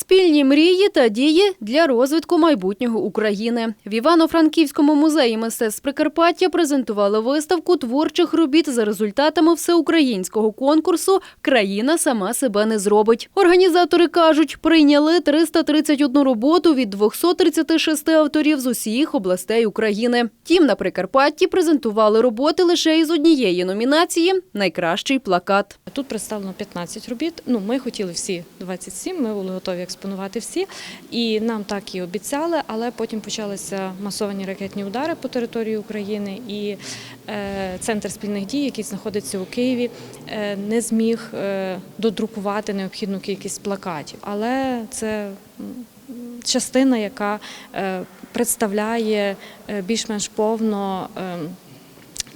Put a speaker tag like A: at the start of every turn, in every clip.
A: Спільні мрії та дії для розвитку майбутнього України. В Івано-Франківському музеї мистецтв Прикарпаття презентували виставку творчих робіт за результатами всеукраїнського конкурсу Країна сама себе не зробить. Організатори кажуть, прийняли 331 роботу від 236 авторів з усіх областей України. Тім на Прикарпатті презентували роботи лише із однієї номінації Найкращий плакат.
B: Тут представлено 15 робіт. Ну, ми хотіли всі 27, ми були готові експонувати всі. І нам так і обіцяли, але потім почалися масовані ракетні удари по території України. І е, центр спільних дій, який знаходиться у Києві, е, не зміг е, додрукувати необхідну кількість плакатів. Але це частина, яка представляє більш-менш повно.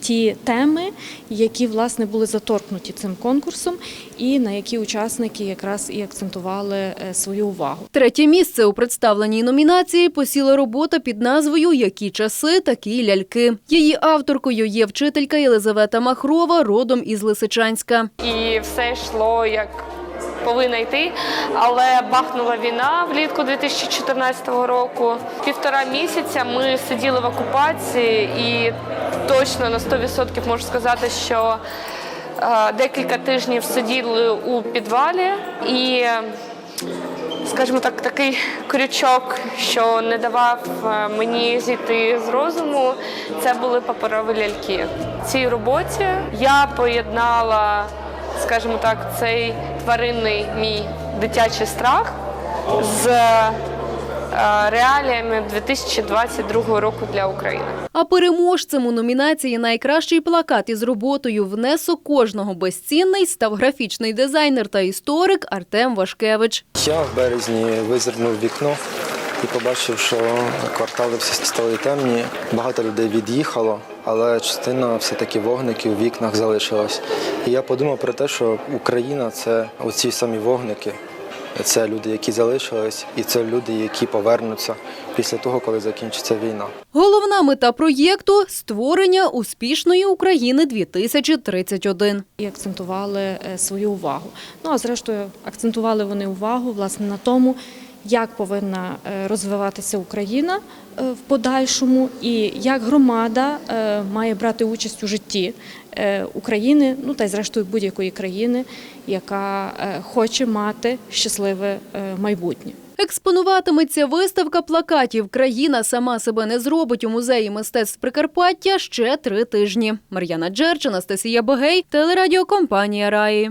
B: Ті теми, які власне були заторкнуті цим конкурсом, і на які учасники якраз і акцентували е, свою увагу.
A: Третє місце у представленій номінації посіла робота під назвою Які часи, такі ляльки. Її авторкою є вчителька Єлизавета Махрова, родом із Лисичанська.
C: і все йшло як повинно йти. Але бахнула війна влітку 2014 року. Півтора місяця ми сиділи в окупації, і точно на 100% можу сказати, що е, декілька тижнів сиділи у підвалі і. Скажімо так, такий крючок, що не давав е, мені зійти з розуму, це були паперові ляльки. В цій роботі я поєднала, скажімо так, цей тваринний мій дитячий страх з е, реаліями 2022 року для України.
A: А переможцем у номінації Найкращий плакат із роботою Внесок кожного безцінний став графічний дизайнер та історик Артем Вашкевич.
D: Я в березні визирнув вікно і побачив, що квартали всі стали темні. Багато людей від'їхало, але частина все-таки вогників у вікнах залишилась. І я подумав про те, що Україна це оці самі вогники. Це люди, які залишились, і це люди, які повернуться після того, коли закінчиться війна.
A: Головна мета проєкту створення успішної України 2031.
B: І акцентували е, свою увагу. Ну а зрештою, акцентували вони увагу власне на тому, як повинна е, розвиватися Україна е, в подальшому, і як громада е, має брати участь у житті України, ну та й зрештою будь-якої країни, яка хоче мати щасливе майбутнє.
A: Експонуватиметься виставка плакатів Країна сама себе не зробить у музеї мистецтв Прикарпаття ще три тижні. Мар'яна Джерч, Анастасія Богей, телерадіокомпанія Раї.